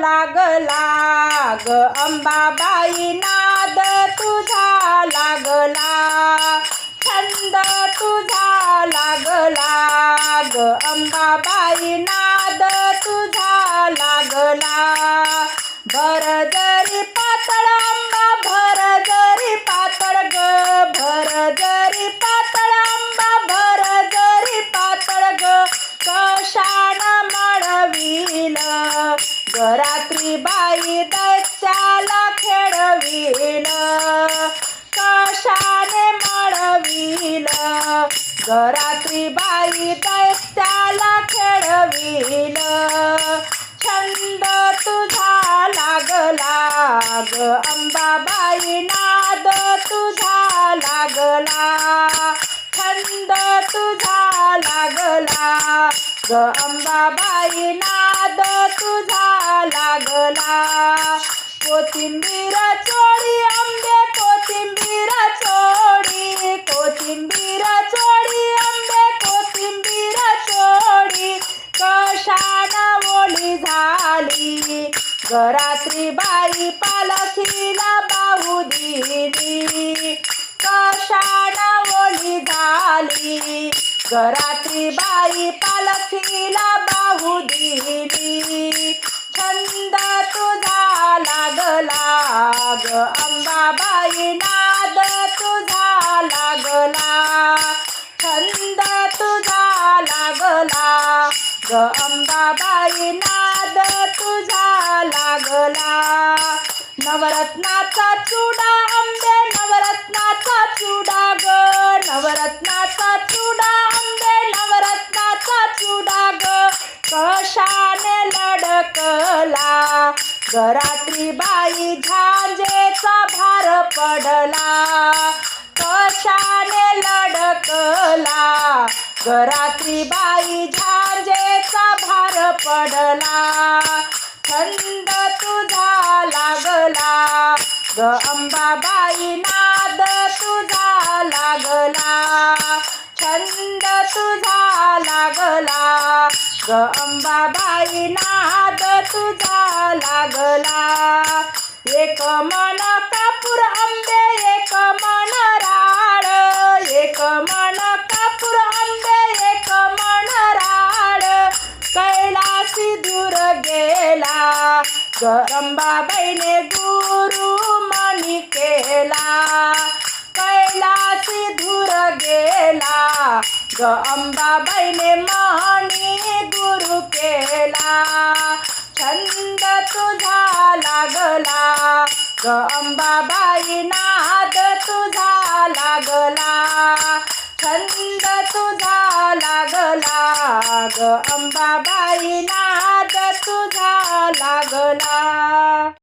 लागला ग अंबाबाई नाद तुझा लागला. छंद तुझा लागला ग अंबाबाई नाद तुझा लागला. भर जरी पातळ रात्री बाई दैत्याला खेळवीन. कशाने मळवीन? ग रात्री बाई दैत्याला खेळवीन. छंद तुझा लागला ग. अंबाबाई नाद तुझा लागला. छंद तुझा लागला ग. अंबाबाई नाद तुझा कोथिंबीरा चोळी आंबे कोथिंबीरा चोळी कोथिंबीरा चोळी आंबे कोथिंबीरा चोळी. कशाना ओली झाली? घरात्री बाई पालखीला बाहू दिली. कशाना ओली झाली? घरात्री बाई पालखीला बाहू दिली. छंद तुझा अंबाबाई नाद तुझा लागला. छंद तुझा लागला. ग अंबाबाई नाद तुझा लागला. नवरत्नाचा चुडा आंबे नवरत्नाचा चुडा ग. नवरत्नाचा चुडा आंबे नवरत्नाचा चुडा ग. कशाने लडकला? ग रात्री बाई झा लढला. पडला कशाने लडकला ग बाई झांजेचा भार पडला. छंद तुझा लागला. ग अंबाबाई नाद तुझा लागला. छंद तुझा लागला. ग अंबाबाई नाद तुझा लागला. एक मन ग अंबाबाईने गुरु मनी केला कैलासी दूर गेला ग अंबाबाईने मनी गुरु केला छंद तुझा लागला ग अंबाबाई नाद तुझा लागला छंद तुझा लागला ग अंबाबाई नाद तुझा लागला.